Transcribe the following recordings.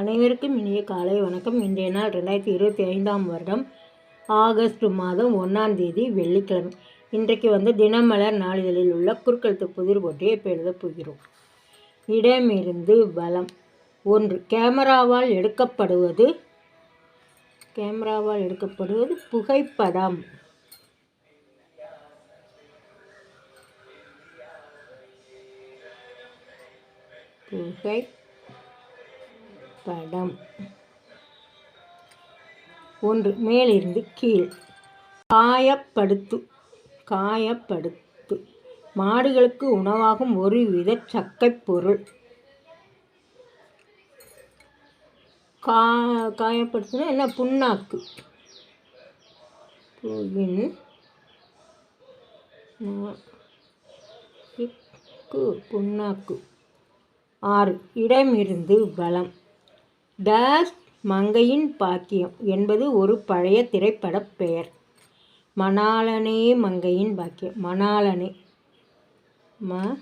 அனைவருக்கும் இனிய காலை வணக்கம். இன்றைய நாள் ரெண்டாயிரத்தி இருபத்தி ஐந்தாம் வருடம் ஆகஸ்ட் மாதம் ஒன்றாம் தேதி வெள்ளிக்கிழமை. இன்றைக்கு வந்து தினமலர் நாளிதழில் உள்ள குறுக்கெழுத்து புதிர் போட்டியை இப்போ எழுதப் போகிறோம். இடமிருந்து பலம் ஒன்று கேமராவால் எடுக்கப்படுவது கேமராவால் எடுக்கப்படுவது புகைப்படம். புகை படம். ஒன்று மேலிருந்து கீழ். காயப்படுத்து காயப்படுத்து. மாடுகளுக்கு உணவாகும் ஒரு வித சக்கைப் பொருள். கா காயப்படுத்தினா என்ன? புண்ணாக்கு. புண்ணாக்கு. ஆறு இடமிருந்து பலம் டேஸ் மங்கையின் பாக்கியம் என்பது ஒரு பழைய திரைப்படப் பெயர். மணாலனே மங்கையின் பாக்கியம். மணாலனே ம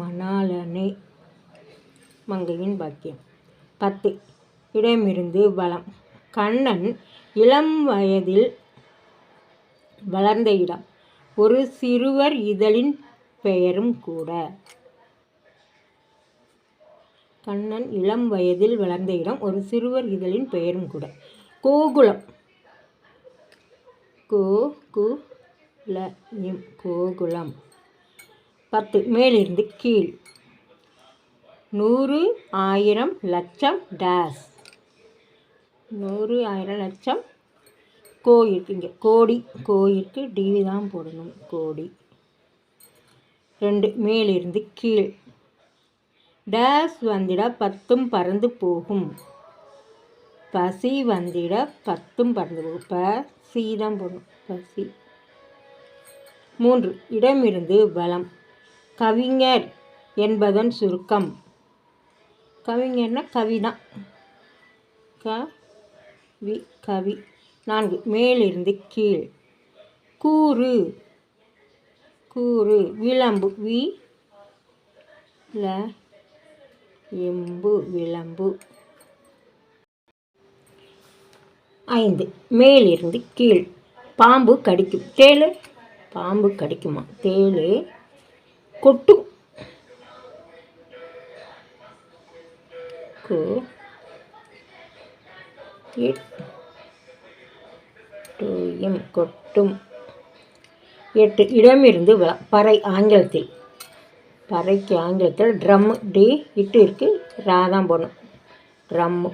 மணாலனே மங்கையின் பாக்கியம். பத்து. இடமிருந்து வளம் கண்ணன் இளம் வயதில் வளர்ந்த இடம். ஒரு சிறுவர் இதழின் பெயரும் கூட. கண்ணன் இளம் வயதில் வளர்ந்த இடம். ஒரு சிறுவர் இதழின் பெயரும் கூட. கோகுலம் கோ கு ல இம் கோகுலம் பத்து. மேலிருந்து கீழ். நூறு ஆயிரம் லட்சம் டேஸ். நூறு ஆயிரம் லட்சம் கோயிலுக்கு. இங்கே கோடி. கோயிலுக்கு டிவி தான் போடணும். கோடி. ரெண்டு. மேலிருந்து கீழ். டேஸ் வந்திட பத்தும் பறந்து போகும். பசி வந்திட பத்தும் பறந்து போகும். பசி தான் போகணும் பசி. மூன்று இடமிருந்து பலம் கவிஞர் என்பதன் சுருக்கம். கவிஞர்னா கவி க கவி கவி. நான்கு மேலிருந்து கீழ். கூறு. கூறு விளம்பு. வி ல எம்பு விளம்பு. ஐந்து மேலிருந்து கீழ். பாம்பு கடிக்கும். தேளு? பாம்பு கடிக்குமா? தேளு. கொட்டும் கு. எம். கொட்டும். எட்டு இடமிருந்து வ பறை ஆங்கிலத்தில். பறைக்கு ஆங்கிலத்தில் ட்ரம்மு டி இட்டு இருக்குது ரா தான் போடணும். ட்ரம்மு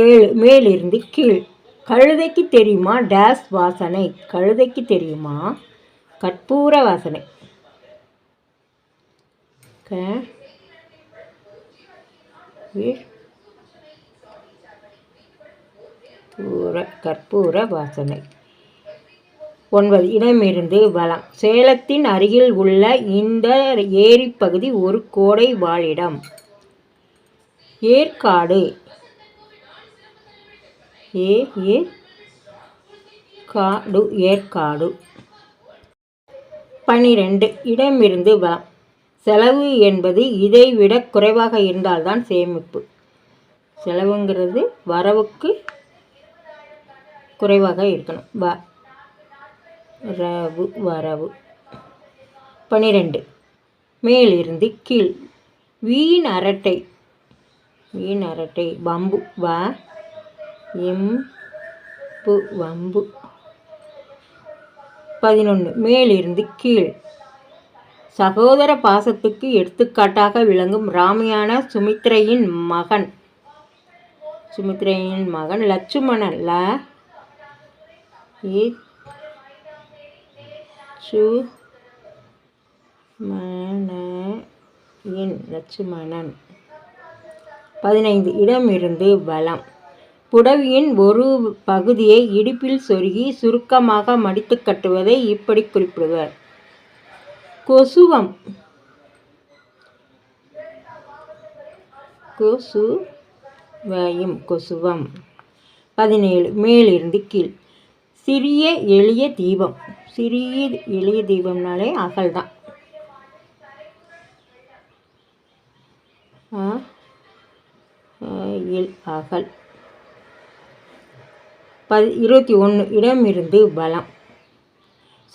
ஏழு மேலிருந்து கீழ். கழுதைக்கு தெரியுமா? டேஸ் வாசனை. கழுதைக்கு தெரியுமா? கற்பூர வாசனை. க பூர கற்பூர வாசனை. ஒன்பது. இடமிருந்து வளம் சேலத்தின் அருகில் உள்ள இந்த ஏரிப்பகுதி ஒரு கோடை வாழிடம். ஏற்காடு. ஏ ஏ காடு ஏற்காடு. பனிரெண்டு. இடமிருந்து வளம் செலவு என்பது இதை விட குறைவாக இருந்தால்தான் சேமிப்பு. செலவுங்கிறது வரவுக்கு குறைவாக இருக்கணும். வ ரவு வரவு. பனிரெண்டு. மேலிருந்து கீழ். வீண் அரட்டை. வீண் அரட்டை. வம்பு. வ எம்பு வம்பு. பதினொன்று மேலிருந்து கீழ். சகோதர பாசத்துக்கு எடுத்துக்காட்டாக விளங்கும் ராமியான சுமித்ரையின் மகன். சுமித்ரையின் மகன் லட்சுமணன். ல சு மணன் லட்சுமணன் பதினைந்து. இடமிருந்து பலம் புடவியின் ஒரு பகுதியை இடுப்பில் சொருகி சுருக்கமாக மடித்து கட்டுவதை இப்படி குறிப்பிடுவர். கொசுவம். கொசு வயும் கொசுவம். பதினேழு. மேலிருந்து கீழ். சிறிய எளிய தீபம். சிறிய எளிய தீபம்னாலே அகல் தான் இல் அகல். பதி இருபத்தி ஒன்று இடமிருந்து பலம்.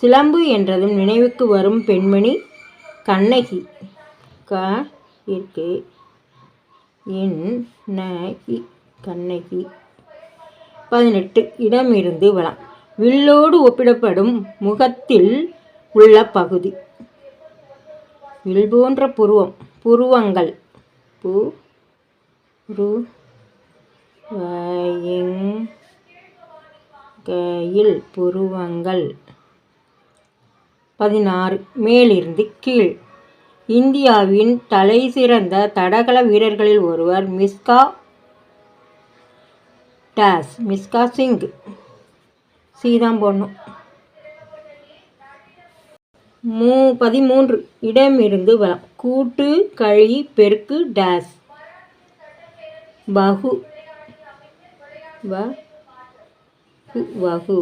சிலம்பு என்றதும் நினைவுக்கு வரும் பெண்மணி கண்ணகி. க இருக்கு என் நகி கண்ணகி. பதினெட்டு இடமிருந்து வளம் வில்லோடு ஒப்பிடப்படும் முகத்தில் உள்ள பகுதி. வில் போன்ற புருவம் புருவங்கள். பு ரு கையில் புருவங்கள். பதினாறு. மேலிருந்து கீழ். இந்தியாவின் தலை சிறந்த தடகள வீரர்களில் ஒருவர் மிஸ்கா டாஸ் மிஸ்கா சிங். தான் போடணும் மூ பதிமூன்று இடமிருந்து வளம் கூட்டு கழி பெருக்கு டேஸ். பகு கு, வகு.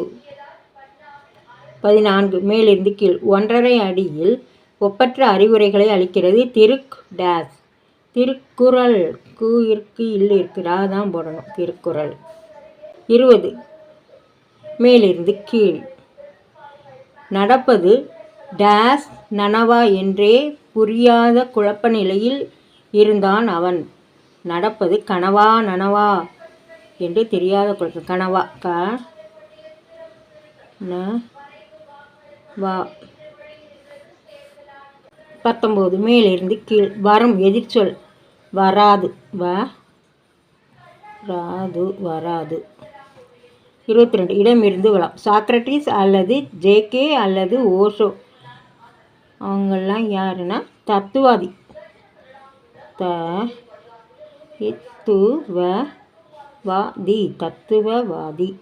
பதினான்கு மேலிருந்து கீழ். ஒன்றரை அடியில் ஒப்பற்ற அறிவுரைகளை அளிக்கிறது திருக் டேஸ். திருக்குறள். கு இருக்கு இல்லை இருக்கிறா தான் போடணும் திருக்குறள். இருபது மேலிருந்து கீழ். நடப்பது டேஸ் நனவா என்றே புரியாத குழப்ப நிலையில் இருந்தான் அவன். நடப்பது கனவா நனவா என்று தெரியாத குழப்பம் கனவா க ந வா. பத்தொம்போது மேலிருந்து கீழ். வரும் எதிர்ச்சொல் வராது வ ராது வராது. இருபத்தி ரெண்டு இடமிருந்து வளம் சாக்ரட்டிஸ் அல்லது ஜேகே அல்லது ஓஷோ அவங்கெல்லாம் யாருன்னா தத்துவாதி. த இத்துவ வாதி தத்துவவாதி.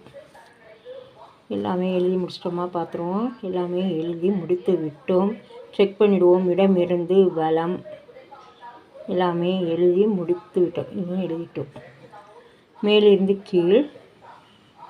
எல்லாமே எழுதி முடிச்சிட்டோமா பார்த்துருவோம் எல்லாமே எழுதி முடித்து விட்டோம். செக் பண்ணிடுவோம். இடமிருந்து வளம் எல்லாமே எழுதி முடித்து விட்டோம். இன்னும் எழுதிட்டோம். மேலிருந்து கீழ்